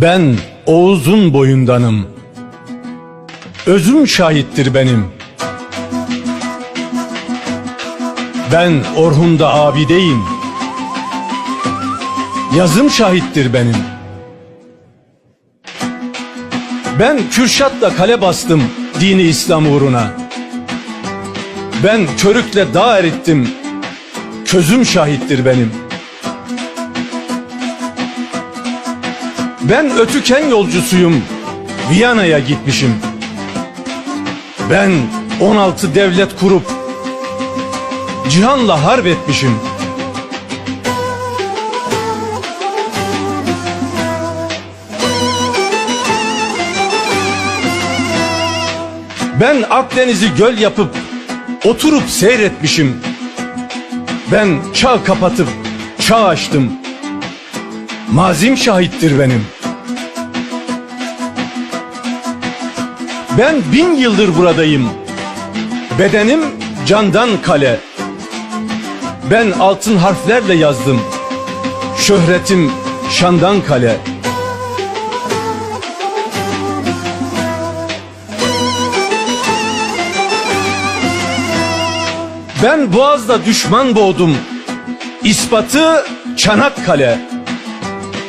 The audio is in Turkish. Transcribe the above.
Ben Oğuz'un boyundanım. Özüm şahittir benim. Ben Orhun'da abideyim. Yazım şahittir benim. Ben Kürşat'la kale bastım dini İslam uğruna. Ben körükle dağ erittim. Közüm şahittir benim. Ben ötüken yolcusuyum. Viyana'ya gitmişim. Ben 16 devlet kurup cihanla harp etmişim. Ben Akdeniz'i göl yapıp oturup seyretmişim. Ben çağ kapatıp çağ açtım. Mazim şahittir benim. Ben bin yıldır buradayım. Bedenim candan kale. Ben altın harflerle yazdım. Şöhretim şandan kale. Ben boğazda düşman boğdum. İspatı Çanakkale.